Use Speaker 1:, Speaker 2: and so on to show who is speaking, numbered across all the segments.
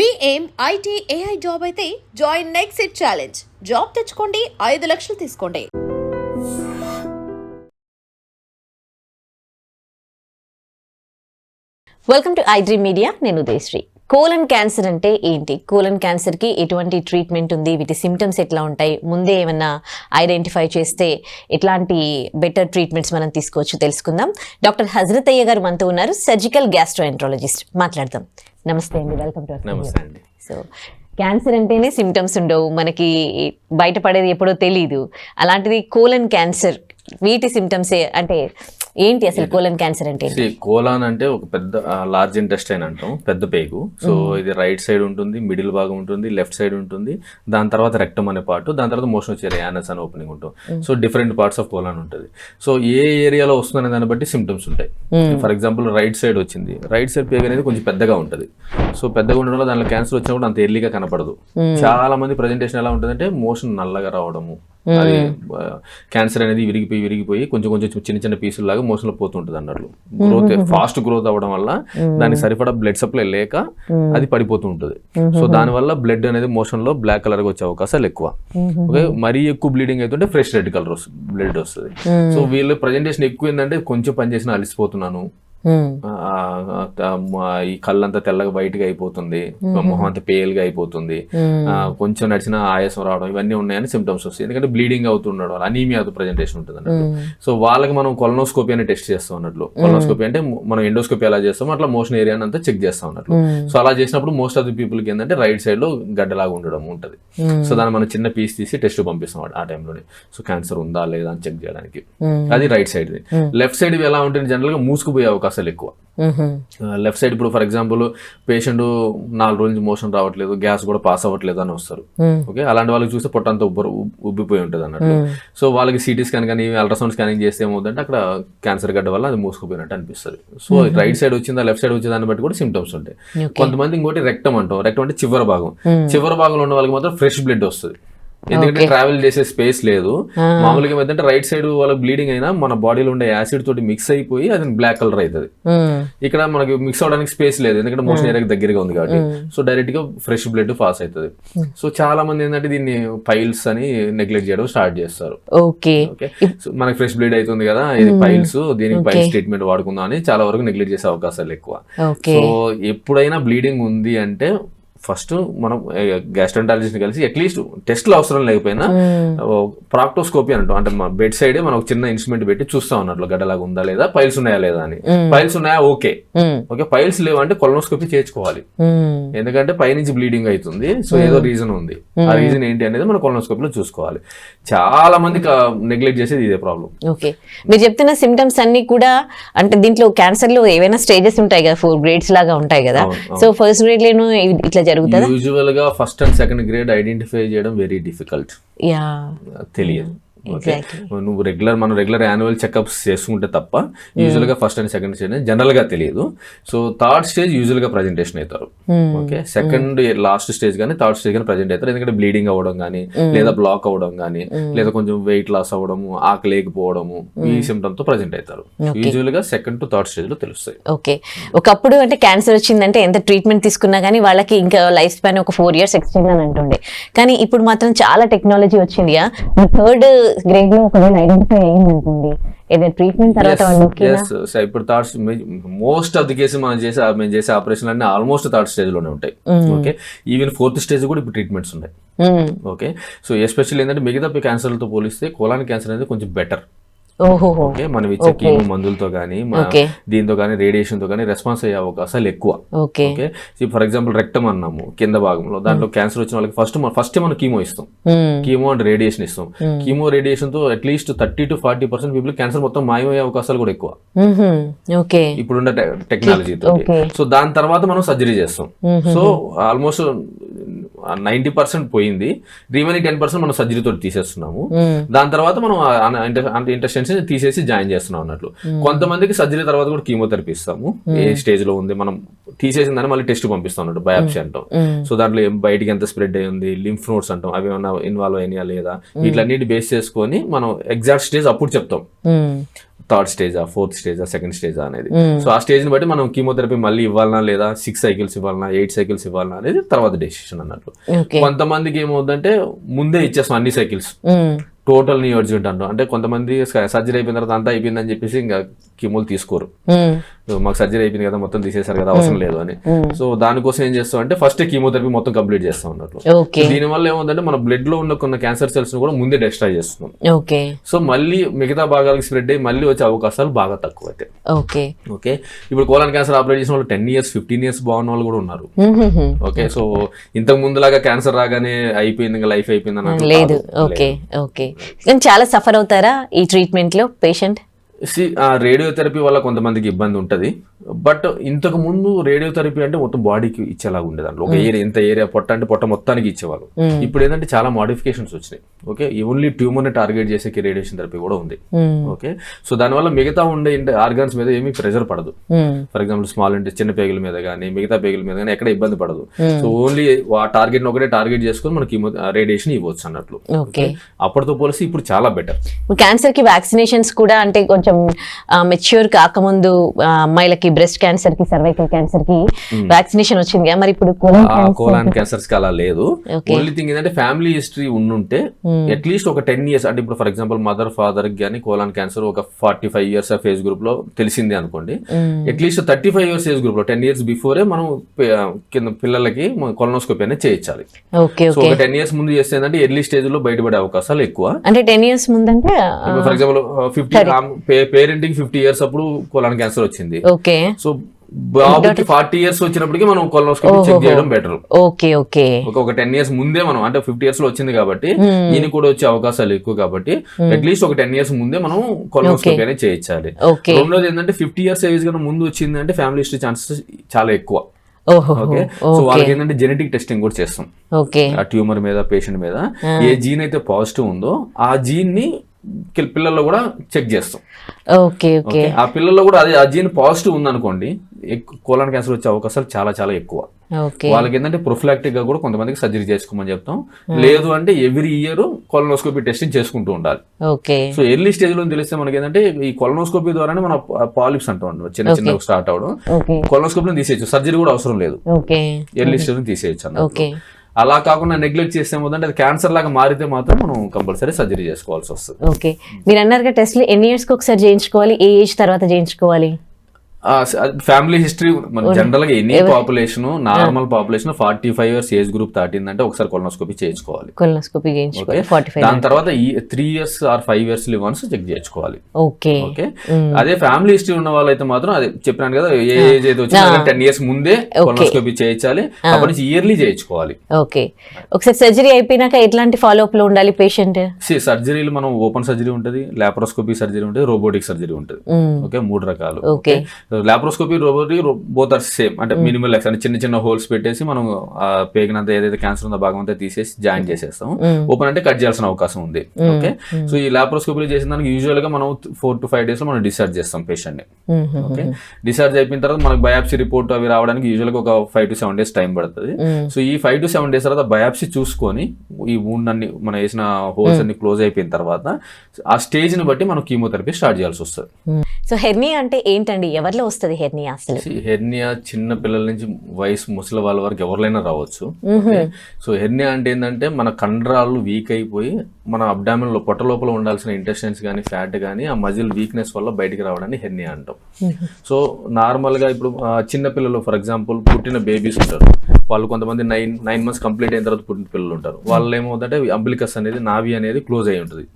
Speaker 1: మీ ఏం IT AI job అయితే join next it challenge job తెచ్చుకోండి ఐదు లక్షలు తీసుకోండి.
Speaker 2: వెల్కమ్ టు ఐడ్రీ మీడియా నేను ఉదయశ్రీ. కోలన్ క్యాన్సర్ అంటే ఏంటి? కోలన్ క్యాన్సర్కి ఎటువంటి ట్రీట్మెంట్ ఉంది? వీటి సిమ్టమ్స్ ఎట్లా ఉంటాయి? ముందే ఏమన్నా ఐడెంటిఫై చేస్తే ఎట్లాంటి బెటర్ ట్రీట్మెంట్స్ మనం తీసుకోవచ్చు తెలుసుకుందాం. డాక్టర్ హజరత్ అయ్య గారు మనతో ఉన్నారు సర్జికల్ గ్యాస్ట్రోఎంట్రాలజిస్ట్ మాట్లాడదాం. నమస్తే అండి వెల్కమ్ టు
Speaker 3: నమస్తే అండి.
Speaker 2: సో క్యాన్సర్ అంటేనే సిమ్టమ్స్ ఉండవు మనకి బయటపడేది ఎప్పుడో తెలియదు అలాంటిది కోలన్ క్యాన్సర్ వీటి సిమ్టమ్స్ అంటే ఏంటి అసలు కోలన్ క్యాన్సర్ అంటే?
Speaker 3: కోలాన్ అంటే ఒక పెద్ద లార్జ్ ఇంటెస్టైన్ అంటాం పెద్ద పేగు. సో ఇది రైట్ సైడ్ ఉంటుంది మిడిల్ భాగం ఉంటుంది లెఫ్ట్ సైడ్ ఉంటుంది. దాని తర్వాత రెక్టమ్ అనే పార్ట్ దాని తర్వాత మోషన్ వచ్చే యానస్ అనే ఓపెనింగ్ ఉంటాం so different parts of colon ఉంటుంది. సో ఏ ఏరియాలో వస్తుందనే దాన్ని బట్టి సిమ్టమ్స్ ఉంటాయి. ఫర్ ఎగ్జాంపుల్ రైట్ సైడ్ వచ్చింది. రైట్ సైడ్ పేగు అనేది కొంచెం పెద్దగా ఉంటుంది. సో పెద్దగా ఉండడం వల్ల దాంట్లో క్యాన్సర్ వచ్చినప్పుడు అంత ఎర్లీగా కనపడదు. చాలా మంది ప్రజెంటేషన్ ఎలా ఉంటుందంటే మోషన్ నల్లగా రావడము. అది క్యాన్సర్ అనేది విరిగిపోయి విరిగిపోయి కొంచెం కొంచెం చిన్న చిన్న పీసులు లాగా మోషన్లో పోతుంటుంది అన్నట్లు. గ్రోత్ ఫాస్ట్ గ్రోత్ అవ్వడం వల్ల దానికి సరిపడా బ్లడ్ సప్లై లేక అది పడిపోతూ ఉంటుంది సో దాని వల్ల బ్లడ్ అనేది మోషన్లో బ్లాక్ కలర్ వచ్చే అవకాశాలు ఎక్కువ. ఓకే? మరీ ఎక్కువ బ్లీడింగ్ అవుతుంటే ఫ్రెష్ రెడ్ కలర్ వస్తుంది బ్లడ్ వస్తుంది. సో వీళ్ళు ప్రజెంటేషన్ ఎక్కువ ఏంటంటే కొంచెం పని చేసిన అలసిపోతున్నాను. ఈ కళ్ళంతా తెల్లగా వైట్గా అయిపోతుంది. మొహం అంతా పేల్గా అయిపోతుంది. కొంచెం నడిచిన ఆయాసం రావడం ఇవన్నీ ఉన్నాయని సిమ్టమ్స్ వస్తాయి. ఎందుకంటే బ్లీడింగ్ అవుతుండడం అనీమియా ప్రజెంటేషన్ ఉంటుంది అన్నట్టు సో వాళ్ళకి మనం కొలనోస్కోపీ అని టెస్ట్ చేస్తాం అన్నట్లు. కొలనోస్కోపీ అంటే మనం ఎండోస్కోపీ ఎలా చేస్తామో అట్లా మోషన్ ఏరియా అంతా చెక్ చేస్తాం అన్నట్లు. సో అలా చేసినప్పుడు మోస్ట్ ఆఫ్ ది పీపుల్కి ఏంటంటే రైట్ సైడ్లో గడ్డలాగా ఉండడం ఉంటుంది. సో దాన్ని మనం చిన్న పీస్ తీసి టెస్ట్ పంపిస్తాం ఆ టైంలోనే. సో క్యాన్సర్ ఉందా లేదా అని చెక్ చేయడానికి. అది రైట్ సైడ్ లెఫ్ట్ సైడ్ ఎలా ఉంటుంది జనరల్గా మూసుకుపోయే అవకాశాలు ఎక్కువ. లెఫ్ట్ సైడ్ ఇప్పుడు ఫర్ ఎగ్జాంపుల్ పేషెంట్ నాలుగు రోజుల నుంచి మోషన్ రావట్లేదు గ్యాస్ కూడా పాస్ అవ్వట్లేదు అని వస్తారు. ఓకే? అలాంటి వాళ్ళకి చూస్తే పొట్ట అంతా ఉబ్బరు ఉబ్- ఉబ్బిపోయి ఉంటుంది అన్నట్టు సో వాళ్ళకి సిటీ స్కాన్ కానీ అల్ట్రాసౌండ్ స్కానింగ్ చేస్తే ఏమవుతుందంటే అక్కడ క్యాన్సర్ గడ్డ వల్ల అది మూసుకుపోయినట్టు అనిపిస్తుంది. సో రైట్ సైడ్ వచ్చిందా లెఫ్ట్ సైడ్ వచ్చే దాన్ని బట్టి కూడా సిమ్టమ్స్ ఉంటాయి. కొంతమంది ఇంకోటి రెక్టమ్ అంటాం. రెక్టమ్ అంటే చివరి భాగం. చివరి భాగంలో ఉన్న వాళ్ళకి మాత్రం ఫ్రెష్ బ్లడ్ వస్తుంది. ఎందుకంటే ట్రావెల్ చేసే స్పేస్ లేదు. మామూలుగా ఏమైందంటే రైట్ సైడ్ వాళ్ళకి బ్లీడింగ్ అయినా మన బాడీలో ఉండే యాసిడ్ తోటి మిక్స్ అయిపోయి అది బ్లాక్ కలర్ అవుతుంది. ఇక్కడ మనకి మిక్స్ అవడానికి స్పేస్ లేదు. ఎందుకంటే మోషన్ ఏరియాకి దగ్గరగా ఉంది కాబట్టి. సో డైరెక్ట్గా ఫ్రెష్ బ్లడ్ పాస్ అవుతుంది సో చాలా మంది ఏంటంటే దీన్ని పైల్స్ అని నెగ్లెక్ట్ చేయడం స్టార్ట్ చేస్తారు.
Speaker 2: ఓకే.
Speaker 3: సో మనకి ఫ్రెష్ బ్లడ్ అవుతుంది కదా ఇది పైల్స్ దీనికి పైల్స్ ట్రీట్మెంట్ వాడుకుందాం అని చాలా వరకు నెగ్లెక్ట్ చేసే అవకాశాలు ఎక్కువ. సో ఎప్పుడైనా బ్లీడింగ్ ఉంది అంటే ఫస్ట్ మనం గ్యాస్ట్రంటాలజిస్ట్ కలిసి అట్లీస్ట్ టెస్ట్లు అవసరం లేకపోయినా ప్రాక్టోస్కోపీ అంటాం. అంటే మన బెడ్ సైడ్ మనం ఒక చిన్న ఇన్స్ట్రుమెంట్ పెట్టి చూస్తాం అన్నట్లు గడ్డలాగా ఉందా లేదా పైల్స్ ఉన్నాయా లేదా అని. పైల్స్ ఉన్నాయా? ఓకే.
Speaker 2: మ్మ్.
Speaker 3: ఓకే పైల్స్ లేవంటే కొలనోస్కోపీ చేయించుకోవాలి.
Speaker 2: మ్మ్.
Speaker 3: ఎందుకంటే పైనుంచి బ్లీడింగ్ అవుతుంది. సో ఏదో రీజన్ ఉంది. ఆ రీజన్ ఏంటి అనేది మనం కొలనోస్కోపీలో చూసుకోవాలి. చాలా మంది నెగ్లెక్ట్ చేసేది ఇదే ప్రాబ్లం
Speaker 2: ఓకే. మీరు చెప్తున్న సిమ్టమ్స్ అన్ని కూడా అంటే దీంట్లో క్యాన్సర్లో ఏవైనా స్టేజెస్ ఉంటాయి కదా ఫోర్ గ్రేడ్స్ లాగా ఉంటాయి కదా. సో ఫస్ట్ గ్రేడ్ లోను ఇట్లా జరుగుతుందా?
Speaker 3: యూజువల్గా first and second grade identify చేయడం వెరీ డిఫికల్ట్
Speaker 2: యా
Speaker 3: తెలియదు. ఓకే. నువ్వు రెగ్యులర్ మనం రెగ్యులర్ యాన్యువల్ చెకప్స్ చేసుకుంటే తప్ప యూజువల్గా ఫస్ట్ అండ్ సెకండ్ స్టేజ్ జనరల్గా తెలియదు. సో థర్డ్ స్టేజ్ యూజువల్గా ప్రజెంటేషన్ అవుతారు ఓకే సెకండ్ లాస్ట్ స్టేజ్ కానీ థర్డ్ స్టేజ్ కానీ ప్రజెంట్ అవుతారు ఎందుకంటే బ్లీడింగ్ అవ్వడం కానీ లేదా బ్లాక్ అవ్వడం కానీ లేదా కొంచెం వెయిట్ లాస్ అవ్వడము ఆకలి లేకపోవడము ఈ సిమ్టమ్తో ప్రజెంట్ అవుతారు యూజువల్గా సెకండ్ టు థర్డ్ స్టేజ్లో తెలుస్తాయి.
Speaker 2: ఓకే ఒకప్పుడు అంటే క్యాన్సర్ వచ్చిందంటే ఎంత ట్రీట్మెంట్ తీసుకున్నా కానీ వాళ్ళకి ఇంకా లైఫ్ స్పాన్ ఒక ఫోర్ ఇయర్స్ ఎక్స్టెండ్ అని అంటుండే. కానీ ఇప్పుడు మాత్రం చాలా టెక్నాలజీ వచ్చింది థర్డ్ గ్రేడ్లో ఒకవేళ ఐడెంటిఫై అయింది అనుకోండి ఏదైనా ట్రీట్మెంట్ తర్వాత
Speaker 3: ఇప్పుడు third most of the case మనం చేసే మేము చేసే ఆపరేషన్ అన్ని ఆల్మోస్ట్ థర్డ్ స్టేజ్లోనే ఉంటాయి. ఓకే ఈవెన్ ఫోర్త్ స్టేజ్ కూడా ఇప్పుడు ట్రీట్మెంట్స్ ఉన్నాయి. ఓకే సో ఎస్పెషల్లీ ఏంటంటే మిగతా క్యాన్సర్లతో పోలిస్తే కోలాన్ క్యాన్సర్ అనేది కొంచెం బెటర్ ఓకే మనం ఇచ్చే కీమో మందులతో కానీ. దీంతో కానీ రేడియేషన్తో కానీ రెస్పాన్స్ అయ్యే అవకాశాలు ఎక్కువ.
Speaker 2: ఓకే.
Speaker 3: ఫర్ ఎగ్జాంపుల్ రెక్టమ్ అన్నాము కింద భాగంలో. దాంట్లో క్యాన్సర్ వచ్చిన వాళ్ళకి ఫస్ట్ ఫస్ట్ మనం కీమో ఇస్తాం. కీమో అండ్ రేడియేషన్ ఇస్తాం. Chemo రేడియేషన్తో at least thirty to forty percent people cancer మొత్తం మాయమయ్యే అవకాశాలు కూడా ఎక్కువ.
Speaker 2: ఓకే.
Speaker 3: ఇప్పుడున్న టెక్నాలజీ తోటి.
Speaker 2: Okay.
Speaker 3: సో దాని తర్వాత మనం సర్జరీ చేస్తాం. సో ఆల్మోస్ట్ నైంటీ పర్సెంట్ పోయింది. రిమైనింగ్ టెన్ పర్సెంట్ మనం సర్జరీ తోటి తీసేస్తున్నాము. దాని తర్వాత మనం అంటే ఇంటెస్టెన్స్ తీసేసి జాయిన్ చేస్తున్నాం అన్నట్లు. కొంతమందికి సర్జరీ తర్వాత కూడా కీమోథెరపీ ఇస్తాము. ఏ స్టేజ్లో ఉంది మనం తీసేసిన దాన్ని మళ్ళీ టెస్ట్ పంపిస్తాం అన్నట్టు బయాప్సీ అంటాం. సో దాంట్లో బయటికి ఎంత స్ప్రెడ్ అయి ఉంది లింఫ్ నోట్స్ అంటాం అవి ఏమన్నా ఇన్వాల్వ్ అయినాయా లేదా వీటిలన్నిటి బేస్ చేసుకొని మనం ఎగ్జాక్ట్ స్టేజ్ అప్పుడు చెప్తాం. థర్డ్ స్టేజా ఫోర్త్ స్టేజా సెకండ్ స్టేజా అనేది. సో ఆ స్టేజ్ని బట్టి మనం కీమోథెరపీ మళ్ళీ ఇవ్వాలనా లేదా సిక్స్ సైకిల్స్ ఇవ్వాలనా ఎయిట్ సైకిల్స్ ఇవ్వాలనా అనేది తర్వాత డెసిషన్ అన్నట్లు
Speaker 2: ఓకే.
Speaker 3: కొంతమందికి ఏమవుతుందంటే ముందే ఇచ్చేస్తాం అన్ని సైకిల్స్. టోటల్ నీ అర్జెంట్ అంటాం. అంటే కొంతమంది సర్జరీ అయిపోయిన తర్వాత అంతా అయిపోయిందని చెప్పేసి ఇంకా కీమోలు తీసుకోరు. మాకు సర్జరీ అయిపోయింది కదా మొత్తం తీసేశారు కదా అవసరం లేదు అని. సో దానికోసం ఏం చేస్తాం అంటే ఫస్ట్ కీమోథెరపీ మొత్తం కంప్లీట్ చేస్తాం అన్నట్లు.
Speaker 2: ఓకే.
Speaker 3: దీని వల్ల ఏముందంటే మన బ్లడ్లో ఉన్న కొన్ని క్యాన్సర్ సెల్స్ కూడా ముందే డిస్ట్రాయ్ చేస్తున్నాం.
Speaker 2: ఓకే.
Speaker 3: సో మళ్ళీ మిగతా భాగాలకు స్ప్రెడ్ అయ్యి మళ్ళీ వచ్చే అవకాశాలు బాగా తక్కువ అయితే
Speaker 2: ఓకే.
Speaker 3: ఓకే? ఇప్పుడు కోలాన్ క్యాన్సర్ ఆపరేట్ చేసిన వాళ్ళు టెన్ ఇయర్స్ ఫిఫ్టీన్ ఇయర్స్ బాగున్న వాళ్ళు కూడా ఉన్నారు. ఓకే? సో ఇంతకు ముందులాగా క్యాన్సర్ రాగానే అయిపోయింది ఇంకా లైఫ్ అయిపోయింది అన్నట్లు
Speaker 2: లేదు. ఓకే. ఓకే. కానీ చాలా సఫర్ అవుతారా ఈ ట్రీట్మెంట్లో పేషెంట్
Speaker 3: సి ఆ రేడియోథెరపీ వల్ల కొంతమందికి ఇబ్బంది ఉంటది. బట్ ఇంతకు ముందు రేడియోథెరపీ అంటే మొత్తం బాడీకి ఇచ్చేలాగా ఉండేది ఒక ఏరియా ఎంత ఏరియా పొట్ట అంటే పొట్ట మొత్తానికి ఇచ్చేవాళ్ళు. ఇప్పుడు ఏంటంటే చాలా మోడిఫికేషన్స్ వచ్చినాయి. ఓకే ఓన్లీ ట్యూమర్ని టార్గెట్ చేసే రేడియేషన్ థెరపీ కూడా ఉంది. ఓకే సో దానివల్ల మిగతా ఉండే ఆర్గాన్స్ మీద ఏమీ ప్రెషర్ పడదు. ఫర్ ఎగ్జాంపుల్ స్మాల్ అంటే చిన్న పేగుల మీద కానీ మిగతా పేగుల మీద కానీ ఎక్కడ ఇబ్బంది పడదు. సో ఓన్లీ ఆ టార్గెట్ ఒకటే టార్గెట్ చేసుకొని మనకి రేడియేషన్ ఇవ్వచ్చు అన్నట్లు.
Speaker 2: ఓకే
Speaker 3: అప్పటితో పోలిసి ఇప్పుడు చాలా బెటర్
Speaker 2: క్యాన్సర్కి వ్యాక్సినేషన్స్ కూడా అంటే కొంచెం మెచ్యూర్ కాకముందు అమ్మాయిలకి బ్రెస్ట్ క్యాన్సర్కి సర్వైకల్ క్యాన్సర్కి వ్యాక్సినేషన్ వచ్చింది కదా మరి ఇప్పుడు
Speaker 3: కోలాన్ క్యాన్సర్స్కి అలా లేదు. ఓన్లీ థింగ్ ఏంటంటే ఫ్యామిలీ హిస్టరీ ఉండుంటే అట్లీస్ట్ ఒక టెన్ ఇయర్స్ అంటే ఇప్పుడు ఫర్ ఎగ్జాంపుల్ మదర్ ఫాదర్కి కానీ కోలాన్ క్యాన్సర్ ఒక forty five years of age గ్రూప్లో తెలిసిందే అనుకోండి. At least thirty five years age గ్రూప్లో టెన్ ఇయర్స్ బిఫోరే మనం కింద పిల్లలకి కొలనోస్కోపీ అనేది చేయించాలి. సో ఒక టెన్ ఇయర్స్ ముందు చేస్తే ఏంటంటే ఎర్లీ స్టేజ్లో బయటపడే అవకాశాలు ఎక్కువ.
Speaker 2: అంటే టెన్ ఇయర్స్ ముందంటే ఆ,
Speaker 3: for example fifty parenting fifty years అప్పుడు కోలాన్ క్యాన్సర్ వచ్చింది.
Speaker 2: ఓకే.
Speaker 3: సో బాబుకి ఫార్టీ ఇయర్స్ వచ్చినప్పటికీ మనం కొలనోస్కోపీ చెక్ చేయడం బెటర్
Speaker 2: ఓకే ఓకే.
Speaker 3: ఒక టెన్ ఇయర్స్ ముందే మనం అంటే ఫిఫ్టీ ఇయర్స్లో వచ్చింది కాబట్టి ఈయన కూడా వచ్చే అవకాశాలు ఎక్కువ కాబట్టి అట్లీస్ట్ ఒక టెన్ ఇయర్స్ ముందే మనం కొలనోస్కోపీ అనేది చేయించాలి. రెండోది ఏంటంటే ఫిఫ్టీ ఇయర్స్ ఏజ్ కన్నా ముందు వచ్చింది అంటే ఫ్యామిలీ హిస్టరీ ఛాన్సెస్ చాలా ఎక్కువ. ఓకే సో వాళ్ళకి ఏంటంటే జెనెటిక్ టెస్టింగ్ కూడా చేస్తాం.
Speaker 2: ఓకే
Speaker 3: ఆ ట్యూమర్ మీద పేషెంట్ మీద. ఏ జీన్ అయితే పాజిటివ్ ఉందో ఆ జీన్ని పిల్లల్లో కూడా చెక్ చేస్తాం.
Speaker 2: Okay okay.
Speaker 3: ఆ పిల్లల్లో కూడా అదే ఆ జీన్ పాజిటివ్ ఉందనుకోండి కోలాన్ క్యాన్సర్ వచ్చే అవకాశాలు చాలా చాలా ఎక్కువ. వాళ్ళకి ఏంటంటే ప్రొఫిలాక్టిక్గా కూడా కొంతమందికి సర్జరీ చేసుకోమని చెప్తాం. లేదు అంటే ఎవ్రీ ఇయర్ కొలనోస్కోపీ టెస్టింగ్ చేసుకుంటూ ఉండాలి.
Speaker 2: ఓకే.
Speaker 3: సో ఎర్లీ స్టేజ్లో తెలిస్తే మనకి ఏంటంటే ఈ కొలనోస్కోపీ ద్వారానే మన పాలిప్స్ అంటాం చిన్న చిన్న స్టార్ట్ అవడం. కొలనోస్కోపీ తీసేయచ్చు. సర్జరీ కూడా అవసరం లేదు. ఎర్లీ స్టేజ్ తీసేయచ్చు అన్నట్టు. అలా కాకుండా నెగ్లెక్ట్ చేస్తే అంటే అది క్యాన్సర్ లాగా మారితే మాత్రం మనం కంపల్సరీ సర్జరీ చేసుకోవాల్సి వస్తుంది.
Speaker 2: ఓకే. మీరు అన్నారుగా టెస్ట్లు ఎన్ని ఇయర్స్కి ఒకసారి చేయించుకోవాలి? ఏ ఏజ్ తర్వాత చేయించుకోవాలి?
Speaker 3: ఫ్యామిలీ హిస్టరీ మన జనరల్గా any population normal population forty five years age group దాటిందంటే ఒకసారి కొలనోస్కోపీ చేయించుకోవాలి.
Speaker 2: కొలనోస్కోపీ చేయించుకోవాలి
Speaker 3: దాని తర్వాత ఈ three years or five years once check చేయించుకోవాలి.
Speaker 2: ఓకే
Speaker 3: ఓకే అదే ఫ్యామిలీ హిస్టరీ ఉన్న వాళ్ళైతే మాత్రం అదే చెప్పినాను కదా ఏ ఏజ్ అయితే వచ్చిందో టెన్ ఇయర్స్ ముందే కొలనోస్కోపీ చేయించాలి. అప్పటి నుంచి ఇయర్లీ చేయించుకోవాలి.
Speaker 2: ఓకే ఒకసారి సర్జరీ అయిపోయినాక ఎట్లాంటి ఫాలో అప్లో ఉండాలి పేషెంట్
Speaker 3: సర్జరీలు మనం ఓపెన్ సర్జరీ ఉంటుంది లాప్రోస్కోపీ సర్జరీ ఉంటుంది రోబోటిక్ సర్జరీ ఉంటుంది. ఓకే మూడు రకాలు.
Speaker 2: Okay
Speaker 3: laparoscopy robotic both are same అంటే మినిమల్ అంటే చిన్న చిన్న హోల్స్ పెట్టేసి మనం పేగినంత ఏదైతే క్యాన్సర్ ఉందో భాగం అంతా తీసేసి జాయిన్ చేసేస్తాం ఓపెన్ అంటే కట్ చేయాల్సిన అవకాశం ఉంది. ఓకే సో ఈ లాప్రోస్కోపీ చేసిన దానికి యూజువల్గా మనం ఫోర్ టు ఫైవ్ డేస్లో మనం డిశ్చార్జ్ చేస్తాం పేషెంట్ని ఓకే డిశ్చార్జ్ అయిపోయిన తర్వాత మనకి బయాప్సీ రిపోర్ట్ అవి రావడానికి యూజువల్గా ఒక five to seven days time పడుతుంది. సో ఈ ఫైవ్ టు సెవెన్ డేస్ తర్వాత బయాప్సీ చూసుకొని ఈ wound అన్ని మనం వేసిన హోల్స్ అన్ని క్లోజ్ అయిపోయిన తర్వాత ఆ స్టేజ్ని బట్టి మనం కీమోథెరపీ స్టార్ట్ చేయాల్సి వస్తుంది.
Speaker 2: సో హెర్నియా అంటే ఏంటండి? ఎవరిలో వస్తుంది హెర్నియా అసలు?
Speaker 3: హెర్నియా చిన్న పిల్లల నుంచి వయసు ముసలి వాళ్ళ వరకు ఎవరినైనా రావచ్చు. సో హెర్నియా అంటే ఏంటంటే మన కండరాలు వీక్ అయిపోయి మన అబ్డామిన్లో పొట్ట లోపల ఉండాల్సిన ఇంటెస్టెన్స్ కానీ ఫ్యాట్ కానీ ఆ మజిల్ వీక్నెస్ వల్ల బయటికి రావడాన్ని హెర్నియా అంటాం. సో నార్మల్గా ఇప్పుడు చిన్న పిల్లలు ఫర్ ఎగ్జాంపుల్ పుట్టిన బేబీస్ ఉంటారు. వాళ్ళు కొంతమంది నైన్ నైన్ మంత్స్ కంప్లీట్ అయిన తర్వాత పుట్టిన పిల్లలు ఉంటారు. వాళ్ళు ఏమవుతుందంటే అంబిలికస్ అనేది నావి అనేది క్లోజ్ అయి ఉంటుంది.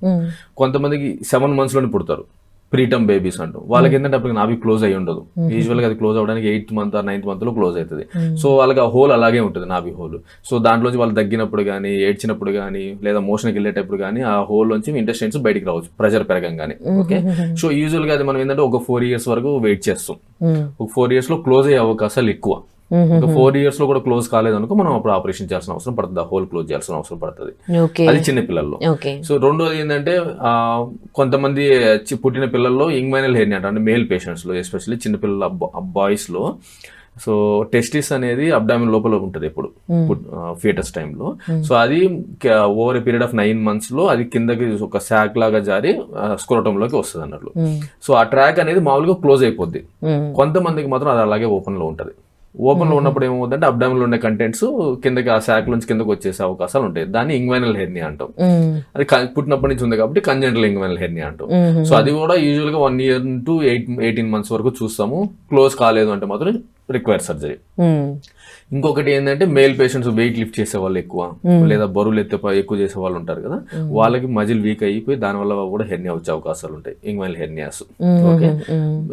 Speaker 3: కొంతమందికి సెవెన్ మంత్స్లోనే పుడతారు. ప్రీటమ్ బేబీస్ అంటూ. వాళ్ళకి ఏంటంటే అప్పటికి నావి క్లోజ్ అయ్యి ఉండదు. యూజువల్గా అది క్లోజ్ అవడానికి ఎయిత్ మంత్ నైన్త్ మంత్లో క్లోజ్ అవుతుంది సో వాళ్ళకి ఆ హోల్ అలాగే ఉంటుంది నాభి హోల్ సో దాంట్లోంచి వాళ్ళు దగ్గినప్పుడు కానీ ఏడ్చినప్పుడు కానీ లేదా మోషన్కి వెళ్ళేటప్పుడు కానీ ఆ హోల్ నుంచి ఇంటెస్టైన్స్ బయటికి రావచ్చు ప్రెషర్ పెరగంగానే. ఓకే సో యూజువల్గా అది మనం ఏంటంటే ఒక ఫోర్ ఇయర్స్ వరకు వెయిట్ చేస్తాం. ఒక ఫోర్ ఇయర్స్లో క్లోజ్ అయ్యే అవకాశాలు ఎక్కువ. ఇంకా ఫోర్ ఇయర్స్లో కూడా క్లోజ్ కాలేదనుకో మనం అప్పుడు ఆపరేషన్ చేయాల్సిన అవసరం పడుతుంది. ఆ హోల్ క్లోజ్ చేయాల్సిన అవసరం పడుతుంది. అది చిన్న పిల్లల్లో. సో రెండోది ఏంటంటే కొంతమంది పుట్టిన పిల్లల్లో ఇంగ్మైనల్ హెయిర్ అంటే మేల్ పేషెంట్స్లో ఎస్పెషల్లీ చిన్నపిల్లల బాయ్స్లో సో టెస్టిస్ అనేది అబ్డామిన్ లోపల ఉంటుంది ఎప్పుడు. ఫీటస్ టైంలో. సో అది over a period of nine మంత్స్లో అది కిందకి ఒక శాక్ లాగా జారి లోకి వస్తుంది అన్నట్లు సో ఆ ట్రాక్ అనేది మామూలుగా క్లోజ్ అయిపోద్ది. కొంతమందికి మాత్రం అది అలాగే ఓపెన్లో ఉంటది. ఓపెన్లో ఉన్నప్పుడు ఏమవుతుందంటే లో ఉండే కంటెంట్స్ కిందకి ఆ శాక్ నుంచి కిందకి వచ్చేసే అవకాశాలు ఉంటాయి. దాన్ని ఇంగ్వైనల్ హెర్నియా అంటాం. అది పుట్టినప్పటి నుంచి ఉంది కాబట్టి కంజెంటల్ ఇంగ్వైనల్ హెర్నియా అంటాం. సో అది కూడా యూజువల్గా one year to eight eighteen months వరకు చూస్తాము. క్లోజ్ కాలేదు అంటే మాత్రం రిక్వైర్ సర్జరీ ఇంకొకటి ఏంటంటే మేల్ పేషెంట్స్ వెయిట్ లిఫ్ట్ చేసే వాళ్ళు ఎక్కువ లేదా బరువులు ఎత్తే ఎక్కువ చేసే వాళ్ళు ఉంటారు కదా. వాళ్ళకి మజిల్ వీక్ అయిపోయి దాని వల్ల కూడా హెర్నియా వచ్చే అవకాశాలు ఉంటాయి. ఇంగ్వైల్ హెర్నియాస్ ఓకే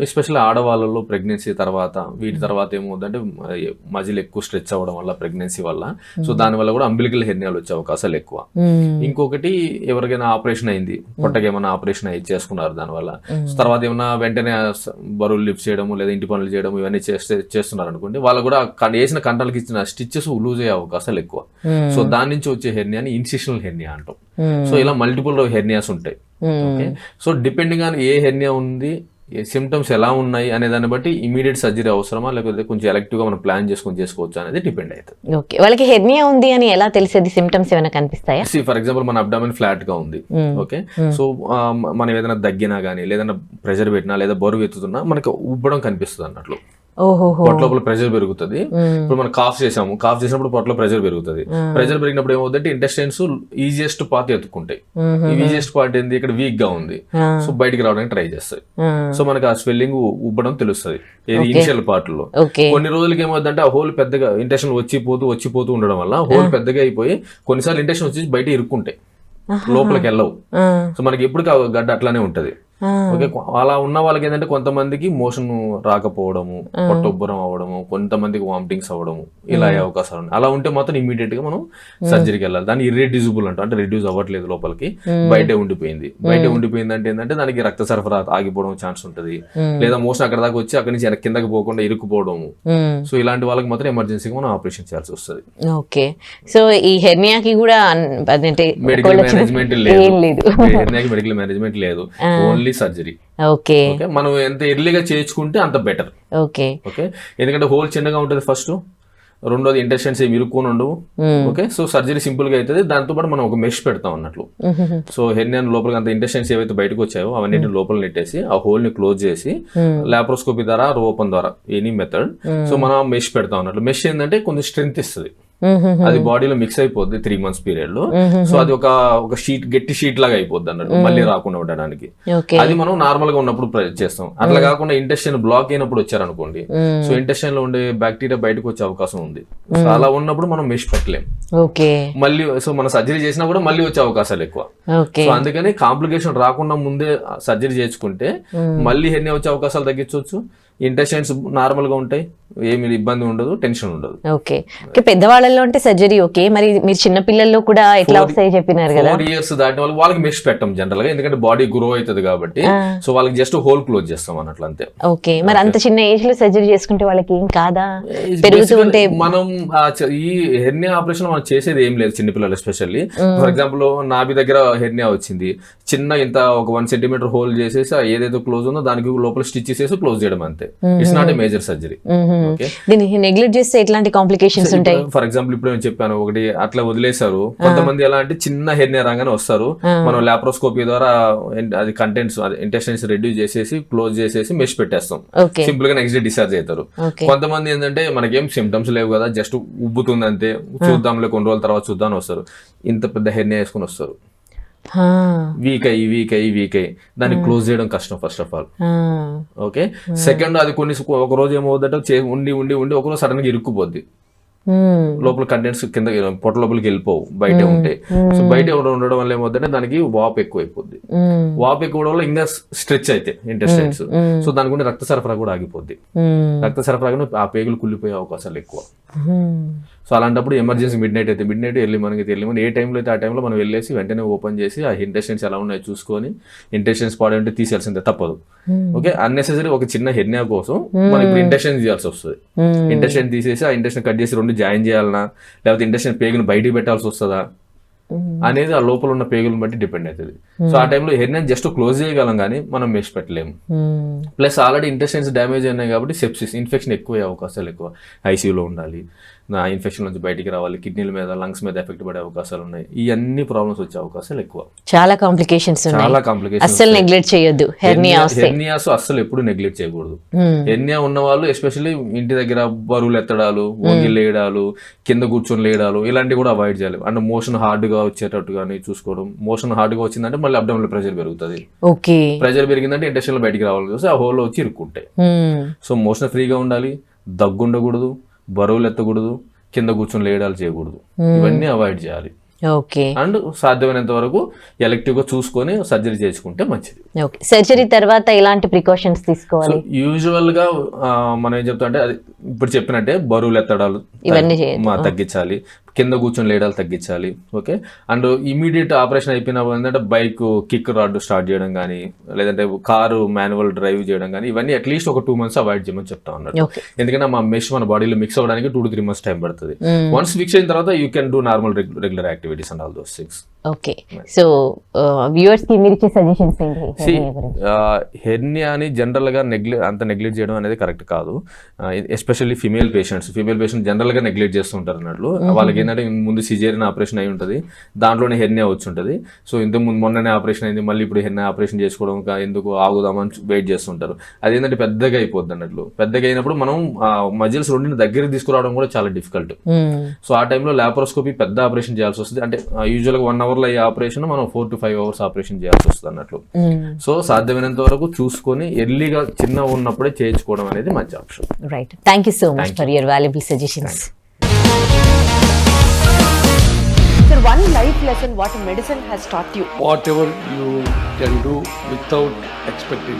Speaker 3: ఎస్పెషల్లీ ఆడవాళ్ళలో ప్రెగ్నెన్సీ తర్వాత వీటి తర్వాత ఏమవుతుందంటే మజిల్ ఎక్కువ స్ట్రెచ్ అవ్వడం వల్ల ప్రెగ్నెన్సీ వల్ల. సో దాని వల్ల కూడా అంబిలికల్ హెర్నియాలు వచ్చే అవకాశాలు ఎక్కువ. ఇంకొకటి ఎవరికైనా ఆపరేషన్ అయింది. పొట్టకి ఏమైనా ఆపరేషన్ అయ్యి చేసుకున్నారు దానివల్ల. తర్వాత ఏమైనా వెంటనే బరువులు లిఫ్ట్ చేయడము లేదా ఇంటి పనులు చేయడం ఇవన్నీ చేస్తే చేస్తున్నారు అనుకోండి వాళ్ళు కూడా వేసిన కంటలకి ఇచ్చిన స్టిచ్చెస్ లూజ్ అయ్యే అవకాశాలు ఎక్కువ. సో దాని నుంచి వచ్చే హెర్నియాని ఇన్సిషనల్ హెర్నియా అంటాం. సో ఇలా మల్టిపుల్ హెర్నియాస్ ఉంటాయి. ఓకే? సో డిపెండింగ్ ఆన్ ఏ హెర్నియా ఉంది సిమ్టమ్స్ ఎలా ఉన్నాయి అనే దాన్ని బట్టి ఇమీడియట్ సర్జరీ అవసరమా లేకపోతే కొంచెం ఎలక్టివ్గా మనం ప్లాన్ చేసుకొని చేసుకోవచ్చు అనేది డిపెండ్ అవుతుంది
Speaker 2: ఓకే. వాళ్ళకి హెర్నియా ఉంది అని ఎలా తెలిసేది? సిమ్టమ్స్ ఏమైనా కనిపిస్తాయా?
Speaker 3: ఫర్ ఎగ్జాంపుల్ మన అబ్డామిన్ ఫ్లాట్గా ఉంది. ఓకే? సో మనం ఏదైనా దగ్గినా కానీ లేదన్నా ప్రెషర్ పెట్టినా లేదా బరువు ఎత్తుతున్నా మనకి ఉబ్బడం కనిపిస్తుంది అన్నట్లు
Speaker 2: ఓహోహో.
Speaker 3: పొట్ట లోపల ప్రెషర్ పెరుగుతుంది. ఇప్పుడు మనం కాఫ్ చేసాము కాఫ్ చేసినప్పుడు పొట్టలో ప్రెషర్ పెరుగుతుంది. ప్రెషర్ పెరిగినప్పుడు ఏమవుతుందంటే ఇంటెస్టైన్స్ ఈజియెస్ట్ పార్ట్ ఎత్తుకుంటాయి. ఈ ఈజియెస్ట్ పార్ట్ ఏంది? ఇక్కడ వీక్గా ఉంది. సో బయటికి రావడానికి ట్రై చేస్తాయి. సో మనకి ఆ స్వెల్లింగ్ ఉబ్బడం తెలుస్తుంది. ఏది ఇనిషియల్
Speaker 2: పార్ట్లో.
Speaker 3: కొన్ని రోజులకి ఏమవుతుందంటే ఆ హోల్ పెద్దగా ఇంటెన్షన్ వచ్చిపోతూ వచ్చిపోతూ ఉండడం వల్ల హోల్ పెద్దగా అయిపోయి కొన్నిసార్లు ఇంటెన్షన్ వచ్చి బయట ఇరుక్కుంటాయి. లోపలికి వెళ్ళవు. సో మనకి ఎప్పుడు గడ్డ అట్లానే ఉంటది. ఓకే అలా ఉన్న వాళ్ళకి ఏంటంటే కొంతమందికి మోషన్ రాకపోవడము పొట్ట ఉబ్బరం అవ్వడము కొంతమందికి వామిటింగ్స్ అవ్వడము ఇలా అయ్యే అవకాశాలు ఉన్నాయి. అలా ఉంటే మాత్రం ఇమీడియట్గా మనం సర్జరీకి వెళ్ళాలి. దాన్ని ఇర్రెడ్యూసిబుల్ అంటాం. అంటే రెడ్యూస్ అవ్వట్లేదు లోపలికి. బయటే ఉండిపోయింది. బయటే ఉండిపోయింది అంటే ఏంటంటే దానికి రక్త సరఫరా ఆగిపోవడం ఛాన్స్ ఉంటుంది. లేదా మోషన్ అక్కడ దాకా వచ్చి అక్కడి నుంచి కిందకి పోకుండా ఇరుక్కుపోవడము. సో ఇలాంటి వాళ్ళకి మాత్రం ఎమర్జెన్సీగా మనం ఆపరేషన్ చేయాల్సి వస్తుంది.
Speaker 2: ఓకే. సో ఈ హెర్నియాకి కూడా
Speaker 3: మెడికల్ మేనేజ్మెంట్
Speaker 2: లేదు.
Speaker 3: లేదు. మెడికల్ మేనేజ్మెంట్ లేదు. Only surgery.
Speaker 2: ఓకే.
Speaker 3: మనం ఎంత ఎర్లీగా చేయించుకుంటే అంత బెటర్
Speaker 2: ఓకే.
Speaker 3: ఓకే? ఎందుకంటే హోల్ చిన్నగా ఉంటుంది ఫస్ట్ రెండోది ఇంటెస్టెన్స్ ఏమి ఇరుక్కొని ఉండవు. ఓకే? సో సర్జరీ సింపుల్గా అవుతుంది దాంతో పాటు మనం ఒక మెష్ పెడతాం అన్నట్లు. సో హెర్నియన్ లోపలికి అంత ఇంటెస్టెన్స్ ఏవైతే బయటకు వచ్చాయో అవన్నీ లోపల నెట్టేసి ఆ హోల్ని క్లోజ్ చేసి లాప్రోస్కోపీ ద్వారా ఓపెన్ ద్వారా ఎనీ మెథడ్ సో మనం మెష్ పెడతాం అన్నట్లు. మెష్ ఏంటంటే కొంచెం స్ట్రెంత్ ఇస్తుంది. అది బాడీలో మిక్స్ అయిపోద్ది త్రీ మంత్స్ పీరియడ్లో. సో అది ఒక ఒక షీట్ గట్టి షీట్ లాగా అయిపోద్ది అన్నట్టు మళ్ళీ రాకుండా ఉండడానికి. అది మనం నార్మల్గా ఉన్నప్పుడు చేస్తాం. అట్లా కాకుండా ఇంటెస్టైన్ బ్లాక్ అయినప్పుడు వచ్చారనుకోండి సో ఇంటెస్టైన్లో ఉండే బ్యాక్టీరియా బయటకు వచ్చే అవకాశం ఉంది. సో అలా ఉన్నప్పుడు మనం మెష్ పెట్టలేం. మళ్ళీ సో మన సర్జరీ చేసినా కూడా మళ్ళీ వచ్చే అవకాశాలు ఎక్కువ. సో అందుకని కాంప్లికేషన్ రాకుండా ముందే సర్జరీ చేసుకుంటే మళ్ళీ హెర్నియా వచ్చే అవకాశాలు తగ్గించవచ్చు? ఇంటెస్టైన్స్ నార్మల్గా ఉంటాయి ఏమి ఇబ్బంది ఉండదు టెన్షన్ ఉండదు.
Speaker 2: ఓకే. ఓకే పెద్దవాళ్ళలో అంటే సర్జరీ ఓకే మరి మీరు చిన్న పిల్లల్లో కూడా ఎట్లా వస్తాయి చెప్పినారు కదా?
Speaker 3: ఫోర్ ఇయర్స్ దాటిన వాళ్ళు వాళ్ళకి మెష్ పెట్టం జనరల్గా ఎందుకంటే బాడీ గ్రో అవుతుంది కాబట్టి. సో వాళ్ళకి జస్ట్ హోల్ క్లోజ్ చేస్తాం అన్నట్లు అంతే.
Speaker 2: ఓకే మరి అంత చిన్న ఏజ్లో సర్జరీ చేసుకుంటే వాళ్ళకి ఏం కాదా? పెరుగుతూ
Speaker 3: Basically,
Speaker 2: ఉంటే
Speaker 3: మనం ఈ హెర్నియా ఆపరేషన్ మనం చేసేది ఏం లేదు చిన్నపిల్లలు ఎస్పెషల్లీ ఫర్ ఎగ్జాంపుల్ నాభి దగ్గర హెర్నియా వచ్చింది. చిన్న ఇంత ఒక వన్ సెంటీమీటర్ హోల్ చేసేసి ఏదైతే క్లోజ్ ఉందో దానికి లోపల స్టిచ్ చేసేసి క్లోజ్ చేయడం అంతే. It's not a major surgery
Speaker 2: దీన్ని నెగ్లెక్ట్ చేస్తే ఎట్లాంటి కాంప్లికేషన్స్ ఉంటాయి?
Speaker 3: ఫర్ ఎగ్జాంపుల్ ఇప్పుడు నేను చెప్పాను ఒకటి అట్లా వదిలేశారు. కొంతమంది ఎలా అంటే చిన్న హెర్నియా రాగానే వస్తారు. మనం లాప్రోస్కోపీ ద్వారా అది కంటెంట్స్ ఇంటెస్టైన్స్ రెడ్యూస్ చేసేసి క్లోజ్ చేసేసి మెష్ పెట్టేస్తాం. సింపుల్గా నెక్స్ట్ డే డిశ్చార్జ్ అవుతారు కొంతమంది ఏంటంటే మనకేం సిమ్టమ్స్ లేవు కదా జస్ట్ ఉబ్బుతుంది అంతే చూద్దాంలే కొన్ని రోజుల తర్వాత చూద్దాం వస్తారు. ఇంత పెద్ద హెర్నియా వేసుకొని వస్తారు. వీక్ అయ్యి వీక్ అయ్యి వీక్ అయ్యి. దాన్ని క్లోజ్ చేయడం కష్టం first of all okay? Second అది కొన్ని ఒక రోజు ఏమవుతుందంటే ఉండి ఉండి ఉండి ఒక రోజు సడన్గా ఇరుక్కుపోద్ది. లోపల కంటెంట్స్ కింద పొట్ట లోపలికి వెళ్ళిపోవు బయట ఉంటే. సో బయట ఉండ- ఉండడం వల్ల ఏమవుతుందంటే దానికి వాప్ ఎక్కువ అయిపోద్ది వాప్ ఎక్కువ వల్ల ఇంకా స్ట్రెచ్ అయితే ఇంటెస్టైన్స్ సో దానికి ఉండే రక్త సరఫరా కూడా ఆగిపోద్ది. రక్త సరఫరా ఆ పేగులు కుళ్ళిపోయే అవకాశాలు ఎక్కువ. సో అలాంటప్పుడు ఎమర్జెన్సీ మిడ్ నైట్ అయితే మిడ్ నైట్ అయితే ఎర్లీ మార్నింగ్ ఏ టైంలో అయితే ఆ టైంలో మనం వెళ్ళేసి వెంటనే ఓపెన్ చేసి ఆ ఇంటెస్టెన్స్ ఎలా ఉన్నాయో చూసుకొని ఇంటెస్టెన్స్ పాడు అంటే తీసేయాల్సిందే తప్పదు. ఓకే? అన్నెసెసరీ ఒక చిన్న హెర్నియా కోసం మనం ఇప్పుడు ఇంటెస్టెన్స్ చేయాల్సి వస్తుంది. ఇంటెస్టెన్ తీసేసి ఆ ఇంటెస్టెన్ కట్ చేసి రెండు జాయిన్ చేయాలనా లేకపోతే ఇంటెస్టెన్ పేగుని బయటికి పెట్టాల్సి వస్తుందా? అనేది ఆ లోపల ఉన్న పేగులను బట్టి డిపెండ్ అవుతుంది సో ఆ టైంలో హెర్నియా జస్ట్ క్లోజ్ చేయగలం కానీ మనం మెష్ పెట్టలేము ప్లస్ ఆల్రెడీ ఇంటెస్టైన్స్ డ్యామేజ్ అయినాయి కాబట్టి సెప్సిస్ ఇన్ఫెక్షన్ ఎక్కువ అవకాశాలు ఎక్కువ. ఐసీయూలో ఉండాలి. నా ఇన్ఫెక్షన్ నుంచి బయటికి రావాలి. కిడ్నీల మీద లంగ్స్ మీద ఎఫెక్ట్ పడే అవకాశాలు ఉన్నాయి. ఈ అన్ని ప్రాబ్లమ్స్ వచ్చే అవకాశాలు ఎక్కువ.
Speaker 2: చాలా కాంప్లికేషన్స్
Speaker 3: చాలా కాంప్లికేషన్
Speaker 2: అస్సలు నెగ్లెక్ట్ చేయొద్దు.
Speaker 3: హెర్నియాస్ అస్సలు ఎప్పుడు నెగ్లెక్ట్ చేయకూడదు.
Speaker 2: Hmm.
Speaker 3: హెర్నియా ఉన్న వాళ్ళు ఎస్పెషల్లీ ఇంటి దగ్గర బరువులు ఎత్తడాలు వంగి లేయడాలు కింద కూర్చొని లేయడాలు ఇలాంటివి కూడా అవాయిడ్ చేయాలి. అంటే మోషన్ హార్డ్గా వచ్చేటట్టు కానీ చూసుకోవడం. మోషన్ హార్డ్గా వచ్చిందంటే మళ్ళీ అబ్డమినల్ ప్రెషర్ పెరుగుతుంది.
Speaker 2: ఓకే.
Speaker 3: ప్రెషర్ పెరిగిందంటే ఇంటెస్టైన్లో బయటికి రావాలి చూస్తే ఆ హోల్ వచ్చి ఇరుక్కుంటాయి. సో మోషన్ ఫ్రీగా ఉండాలి దగ్గు ఉండకూడదు బరువులు ఎత్తకూడదు కింద కూర్చొని లేయడాలు చేయకూడదు. ఇవన్నీ అవాయిడ్ చేయాలి.
Speaker 2: ఓకే.
Speaker 3: అండ్ సాధ్యమైనంత వరకు ఎలక్టివ్గా చూసుకొని సర్జరీ చేసుకుంటే మంచిది.
Speaker 2: ఓకే. సర్జరీ తర్వాత ఎలాంటి ప్రికాషన్స్ తీసుకోవాలి?
Speaker 3: యూజువల్గా మనం ఏం చెప్తాం అంటే అది ఇప్పుడు చెప్పినట్టే బరువులు ఎత్తడాలు
Speaker 2: ఇవన్నీ
Speaker 3: తగ్గించాలి. కింద కూర్చొని లేయడాలు తగ్గించాలి ఓకే? అండ్ ఇమీడియట్ ఆపరేషన్ అయిపోయిన ఏంటంటే బైక్ కిక్ రాడ్ స్టార్ట్ చేయడం కానీ లేదంటే కారు మాన్యువల్ డ్రైవ్ చేయడం కానీ ఇవన్నీ అట్లీస్ట్ ఒక టూ మంత్స్ అవాయిడ్ చేయమని చెప్తా ఉన్నారు ఎందుకంటే మా మెష్ మన బాడీలో మిక్స్ అవ్వడానికి two to three months time పడుతుంది. వన్స్ ఫిక్స్ అయిన తర్వాత you can do normal regular activities and all those things
Speaker 2: okay so వ్యూవర్స్కి మీరు ఇచ్చే సజెషన్స్ ఏంటి?
Speaker 3: See,
Speaker 2: hernia గురించి?
Speaker 3: హెర్నియాని జనరల్గా నెగ్లె అంత నెగ్లెక్ట్ చేయడం అనేది కరెక్ట్ కాదు. Especially female patients female patient జనరల్గా నెగ్లెక్ట్ చేస్తుంటారు అన్నట్లు. వాళ్ళకి ఏంటంటే ముందు సిజేరియన్ ఆపరేషన్ అయి ఉంటుంది. దాంట్లోనే హెర్నియా వచ్చి ఉంటుంది. సో ఇంత ముందు మొన్ననే ఆపరేషన్ అయింది. మళ్ళీ ఇప్పుడు హెర్నియా ఆపరేషన్ చేసుకోవడం ఎందుకు ఆగుదామని వెయిట్ చేస్తుంటారు అది ఏంటంటే పెద్దగా అయిపోద్ది అన్నట్లు. పెద్దగా అయినప్పుడు మనం మజిల్స్ రెండింటిని దగ్గరికి తీసుకురావడం కూడా చాలా డిఫికల్ట్. సో ఆ టైంలో లాప్రోస్కోపీ పెద్ద ఆపరేషన్ చేయాల్సి వస్తుంది. అంటే యూజువల్గా వన్ అవర్లో అయ్యే ఆపరేషన్ మనం four to five hours operation చేయాల్సి వస్తుంది అన్నట్లు
Speaker 2: Hmm.
Speaker 3: సో సాధ్యమైనంత వరకు చూసుకొని ఎర్లీగా చిన్న ఉన్నప్పుడే చేయించుకోవడం అనేది మంచి option
Speaker 2: right thank you so much for your valuable suggestions
Speaker 1: Sir, one life lesson what medicine has taught you.
Speaker 4: whatever you can do without expecting.